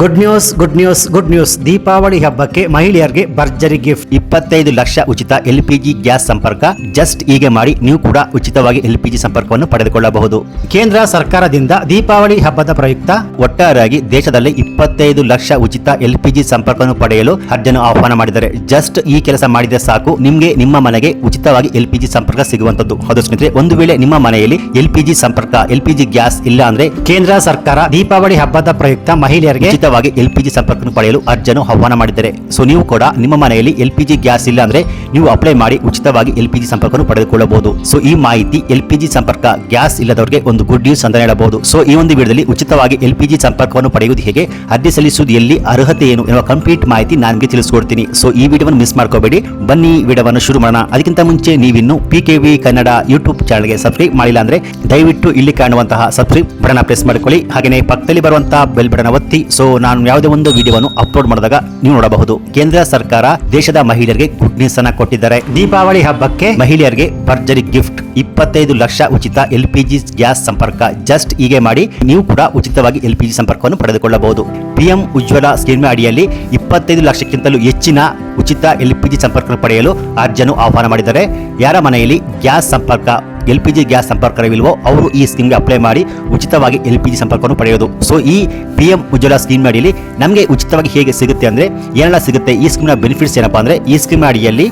Good news good news good news Deepavali ಹಬ್ಬಕ್ಕೆ ಮಹಿಳೆಯರಿಗೆ ಭರ್ಜರಿ ಗಿಫ್ಟ್ ಇಪ್ಪತ್ತೈದು ಲಕ್ಷ ಉಚಿತ ಎಲ್ ಎಲ್ಪಿಜಿ ಗ್ಯಾಸ್ ಸಂಪರ್ಕ. ಜಸ್ಟ್ ಹೀಗೆ ಮಾಡಿ ನೀವು ಕೂಡ ಉಚಿತವಾಗಿ ಎಲ್ ಎಲ್ಪಿಜಿ ಸಂಪರ್ಕವನ್ನು ಪಡೆದುಕೊಳ್ಳಬಹುದು. ಕೇಂದ್ರ ಸರ್ಕಾರದಿಂದ ದೀಪಾವಳಿ ಹಬ್ಬದ ಪ್ರಯುಕ್ತ, ಒಟ್ಟಾರೆಯಾಗಿ ದೇಶದಲ್ಲಿ ಇಪ್ಪತ್ತೈದು ಲಕ್ಷ ಉಚಿತ ಎಲ್ಪಿಜಿ ಸಂಪರ್ಕವನ್ನು ಪಡೆಯಲು ಅರ್ಜಿಯನ್ನು ಆಹ್ವಾನ ಮಾಡಿದ್ದಾರೆ. ಜಸ್ಟ್ ಈ ಕೆಲಸ ಮಾಡಿದರೆ ಸಾಕು. ನಿಮಗೆ ನಿಮ್ಮ ಮನೆಗೆ ಉಚಿತವಾಗಿ ಎಲ್ಪಿಜಿ ಸಂಪರ್ಕ ಸಿಗುವಂತದ್ದು ಹೌದು ಸ್ನೇಹಿತರೆ, ಒಂದು ವೇಳೆ ನಿಮ್ಮ ಮನೆಯಲ್ಲಿ ಎಲ್ಪಿಜಿ ಸಂಪರ್ಕ ಎಲ್ಪಿಜಿ ಗ್ಯಾಸ್ ಇಲ್ಲ ಅಂದ್ರೆ ಕೇಂದ್ರ ಸರ್ಕಾರ ದೀಪಾವಳಿ ಹಬ್ಬದ ಪ್ರಯುಕ್ತ ಮಹಿಳೆಯರಿಗೆ ಉಚಿತವಾಗಿ ಎಲ್ಪಿಜಿ ಸಂಪರ್ಕವನ್ನು ಪಡೆಯಲು ಅರ್ಜಿಯನ್ನು ಆಹ್ವಾನ ಮಾಡಿದ್ದಾರೆ. ಸೊ ನೀವು ಕೂಡ ನಿಮ್ಮ ಮನೆಯಲ್ಲಿ ಎಲ್ಪಿಜಿ ಗ್ಯಾಸ್ ಇಲ್ಲ ಅಂದ್ರೆ ನೀವು ಅಪ್ಲೈ ಮಾಡಿ ಉಚಿತವಾಗಿ ಎಲ್ಪಿಜಿ ಸಂಪರ್ಕವನ್ನು ಪಡೆದುಕೊಳ್ಳಬಹುದು. ಸೊ ಈ ಮಾಹಿತಿ ಎಲ್ಪಿಜಿ ಸಂಪರ್ಕ, ಗ್ಯಾಸ್ ಇಲ್ಲದವರಿಗೆ ಒಂದು ಗುಡ್ ನ್ಯೂಸ್ ಅಂತ ಹೇಳಬಹುದು. ಸೊ ಈ ಒಂದು ವಿಡಿಯೋದಲ್ಲಿ ಉಚಿತವಾಗಿ ಎಲ್ಪಿಜಿ ಸಂಪರ್ಕವನ್ನು ಪಡೆಯುವುದು ಹೇಗೆ? ಅರ್ಜಿ ಸಲ್ಲಿಸುವುದು ಎಲ್ಲಿ ಅರ್ಹತೆ ಏನು ಎನ್ನುವ ಕಂಪ್ಲೀಟ್ ಮಾಹಿತಿ ನಾನು ನಿಮಗೆ ತಿಳಿಸ್ಕೊಡ್ತೀನಿ. ಸೊ ಈ ವಿಡಿಯೋವನ್ನು ಮಿಸ್ ಮಾಡ್ಕೋಬೇಡಿ. ಬನ್ನಿ, ವಿಡಿಯೋವನ್ನು ಶುರು ಮಾಡೋಣ. ಅದಕ್ಕಿಂತ ಮುಂಚೆ ನೀವಿನ್ನು P K V Kannada YouTube ಚಾನಲ್ಗೆ ಸಬ್ಸ್ಕ್ರೈಬ್ ಮಾಡಿಲ್ಲ ಅಂದ್ರೆ ದಯವಿಟ್ಟು ಇಲ್ಲಿ ಕಾಣುವಂತಹ ಸಬ್ಸ್ಕ್ರೈಬ್ ಬಟನ್ ಪ್ರೆಸ್ ಮಾಡಿಕೊಳ್ಳಿ. ಹಾಗೆಯೇ ಪಕ್ಕದಲ್ಲಿ ಬರುವಂತಹ ಬೆಲ್ ಬಟನ್ ಒತ್ತಿ. ಸೊ ನಾನು ಯಾವುದೇ ಒಂದು ವಿಡಿಯೋವನ್ನು ಅಪ್ಲೋಡ್ ಮಾಡಿದಾಗ ನೀವು ನೋಡಬಹುದು. ಕೇಂದ್ರ ಸರ್ಕಾರ ದೇಶದ ಮಹಿಳೆಯರಿಗೆ ಗುಡ್ ನ್ಯೂಸ್ ಅನ್ನ ಕೊಟ್ಟಿದ್ದಾರೆ. ದೀಪಾವಳಿ ಹಬ್ಬಕ್ಕೆ ಮಹಿಳೆಯರಿಗೆ ಭರ್ಜರಿ ಗಿಫ್ಟ್ ಇಪ್ಪತ್ತೈದು ಲಕ್ಷ ಉಚಿತ ಎಲ್ಪಿಜಿ ಗ್ಯಾಸ್ ಸಂಪರ್ಕ. ಜಸ್ಟ್ ಹೀಗೆ ಮಾಡಿ ನೀವು ಕೂಡ ಉಚಿತವಾಗಿ ಎಲ್ಪಿಜಿ ಸಂಪರ್ಕವನ್ನು ಪಡೆದುಕೊಳ್ಳಬಹುದು. ಪಿಎಂ ಉಜ್ವಲ ಸ್ಕೀಮ್ ಅಡಿಯಲ್ಲಿ ಇಪ್ಪತ್ತೈದು ಲಕ್ಷಕ್ಕಿಂತಲೂ ಹೆಚ್ಚಿನ ಉಚಿತ ಎಲ್ಪಿಜಿ ಸಂಪರ್ಕ ಪಡೆಯಲು ಅರ್ಜಿಯನ್ನು ಆಹ್ವಾನ ಮಾಡಿದ್ದಾರೆ. ಯಾರ ಮನೆಯಲ್ಲಿ ಗ್ಯಾಸ್ ಸಂಪರ್ಕ ಎಲ್ ಪಿ ಜಿ ಗ್ಯಾಸ್ ಸಂಪರ್ಕವಿಲ್ವೋ ಅವರು ಈ ಸ್ಕೀಮ್ಗೆ ಅಪ್ಲೈ ಮಾಡಿ ಉಚಿತವಾಗಿ ಎಲ್ ಪಿ ಜಿ ಸಂಪರ್ಕವನ್ನು ಪಡೆಯೋದು. ಸೊ, ಈ ಪಿ ಎಂ ಉಜ್ವಲ ಸ್ಕೀಮ್ ಅಡಿಯಲ್ಲಿ ನಮಗೆ ಉಚಿತವಾಗಿ ಹೇಗೆ ಸಿಗುತ್ತೆ ಅಂದರೆ ಏನೆಲ್ಲ ಸಿಗುತ್ತೆ, ಈ ಸ್ಕೀಮ್ನ ಬೆನಿಫಿಟ್ಸ್ ಏನಪ್ಪ ಅಂದರೆ ಈ ಸ್ಕೀಮ್ ಅಡಿಯಲ್ಲಿ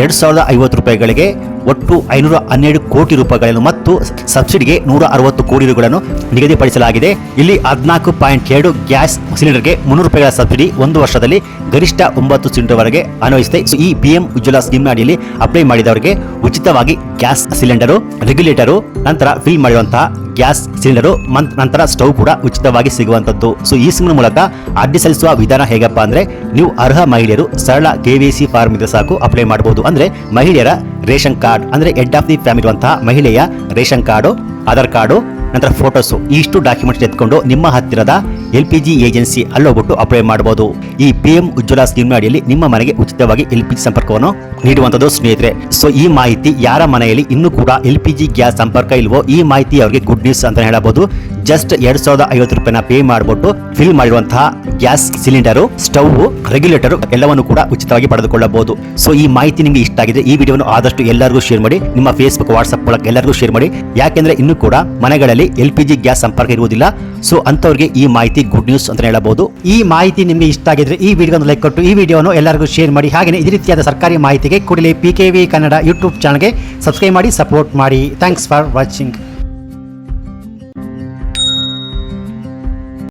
ಎರಡು ಸಾವಿರದ ಐವತ್ತು ರೂಪಾಯಿಗಳಿಗೆ ಒಟ್ಟು ಐನೂರ ಹನ್ನೆರಡು ಕೋಟಿ ರೂಪಾಯಿಗಳನ್ನು ಮತ್ತು ಸಬ್ಸಿಡಿಗೆ ನೂರ ಅರವತ್ತು ಕೋಟಿ ರೂಪಾಯಿಗಳನ್ನು ನಿಗದಿಪಡಿಸಲಾಗಿದೆ. ಇಲ್ಲಿ ಹದಿನಾಲ್ಕು ಪಾಯಿಂಟ್ ಎರಡು ಗ್ಯಾಸ್ ಸಿಲಿಂಡರ್ಗೆ ಮುನ್ನೂರು ರೂಪಾಯಿಗಳ ಸಬ್ಸಿಡಿ ಒಂದು ವರ್ಷದಲ್ಲಿ ಗರಿಷ್ಠ ಒಂಬತ್ತು ಸಿಲಿಂಡರ್ವರೆಗೆ ಅನ್ವಯಿಸಿದೆ. ಸೊ ಈ ಪಿಎಂ ಉಜ್ವಲ ಸ್ಕೀಮ್ ಅಡಿಯಲ್ಲಿ ಅಪ್ಲೈ ಮಾಡಿದವರಿಗೆ ಉಚಿತವಾಗಿ ಗ್ಯಾಸ್ ಸಿಲಿಂಡರು, ರೆಗ್ಯುಲೇಟರು, ನಂತರ ಫಿಲ್ ಮಾಡಿರುವಂತಹ ಗ್ಯಾಸ್ ಸಿಲಿಂಡರು ನಂತರ ಸ್ಟವ್ ಕೂಡ ಉಚಿತವಾಗಿ ಸಿಗುವಂತದ್ದು ಸೊ, ಈ ಸ್ಕೀಮ್ ಮೂಲಕ ಅರ್ಜಿ ಸಲ್ಲಿಸುವ ವಿಧಾನ ಹೇಗಪ್ಪ ಅಂದ್ರೆ ನೀವು ಅರ್ಹ ಮಹಿಳೆಯರು ಸರಳ ಕೆವಿಸಿ ಫಾರ್ಮ್ ಇದ್ರೆ ಸಾಕು, ಅಪ್ಲೈ ಮಾಡಬಹುದು ಅಂದ್ರೆ ಮಹಿಳೆಯರ ರೇಷನ್ ಕಾರ್ಡ್ ಅಂದ್ರೆ ಹೆಡ್ ಆಫ್ ದಿ ಫ್ಯಾಮಿಲಿ ಅಂತ ಮಹಿಳೆಯ ರೇಷನ್ ಕಾರ್ಡು, ಆಧಾರ್ ಕಾರ್ಡು, ನಂತರ ಫೋಟೋಸ್ ಇಷ್ಟು ಡಾಕ್ಯುಮೆಂಟ್ಸ್ ಎತ್ಕೊಂಡು ನಿಮ್ಮ ಹತ್ತಿರದ ಎಲ್ ಪಿ ಜಿ ಏಜೆನ್ಸಿ ಅಲ್ಲೋಗ್ಬಿಟ್ಟು ಅಪ್ಲೈ ಮಾಡಬಹುದು ಈ ಪಿ ಎಂ ಉಜ್ವಲ ಸ್ಕೀಮ್ ಅಡಿಯಲ್ಲಿ ನಿಮ್ಮ ಮನೆಗೆ ಉಚಿತವಾಗಿ ಎಲ್ ಪಿ ಜಿ ಸಂಪರ್ಕವನ್ನು ನೀಡುವಂತದ್ದು ಸ್ನೇಹಿತರೆ. ಸೊ ಈ ಮಾಹಿತಿ ಯಾರ ಮನೆಯಲ್ಲಿ ಇನ್ನೂ ಕೂಡ ಎಲ್ ಪಿ ಜಿ ಗ್ಯಾಸ್ ಸಂಪರ್ಕ ಇಲ್ವೋ ಈ ಮಾಹಿತಿ ಅವರಿಗೆ ಗುಡ್ ನ್ಯೂಸ್ ಅಂತ ಹೇಳಬಹುದು. ಜಸ್ಟ್ ಎರಡ್ ಸಾವಿರದ ಐವತ್ತು ರೂಪಾಯಿನ ಪೇ ಮಾಡಿಬಿಟ್ಟು ಫಿಲ್ ಮಾಡಿರುವಂತಹ ಗ್ಯಾಸ್ ಸಿಲಿಂಡರು, ಸ್ಟವ್ ರೆಗ್ಯುಲೇಟರ್ ಎಲ್ಲವನ್ನು ಕೂಡ ಉಚಿತವಾಗಿ ಪಡೆದುಕೊಳ್ಳಬಹುದು. ಸೊ ಈ ಮಾಹಿತಿ ನಿಮಗೆ ಇಷ್ಟ ಆಗಿದೆ, ಈ ವಿಡಿಯೋವನ್ನು ಆದಷ್ಟು ಎಲ್ಲರಿಗೂ ಶೇರ್ ಮಾಡಿ, ನಿಮ್ಮ ಫೇಸ್ಬುಕ್ ವಾಟ್ಸ್ಆಪ್ ಮೂಲಕ ಎಲ್ಲರಿಗೂ ಶೇರ್ ಮಾಡಿ. ಯಾಕೆಂದ್ರೆ ಇನ್ನೂ ಕೂಡ ಮನೆಗಳಲ್ಲಿ ಎಲ್ ಪಿ ಜಿ ಗ್ಯಾಸ್ ಸಂಪರ್ಕ ಇರುವುದಿಲ್ಲ. ಸೊ ಅಂತವರಿಗೆ ಈ ಮಾಹಿತಿ ಗುಡ್ ನ್ಯೂಸ್ ಅಂತ ಹೇಳಬಹುದು. ಈ ಮಾಹಿತಿ ನಿಮಗೆ ಇಷ್ಟ ಆಗಿದ್ರೆ ಈ ವಿಡಿಯೋ ಲೈಕ್ ಕೊಟ್ಟು, ಈ ವಿಡಿಯೋನು ಎಲ್ಲರಿಗೂ ಶೇರ್ ಮಾಡಿ. ಹಾಗೆ ಇದೇ ರೀತಿಯಾದ ಸರ್ಕಾರಿ ಮಾಹಿತಿಗೆ ಕೂಡಲೇ P K V Kannada YouTube ಚಾನಲ್ಗೆ ಸಬ್ಸ್ಕ್ರೈಬ್ ಮಾಡಿ ಸಪೋರ್ಟ್ ಮಾಡಿ. Thanks for watching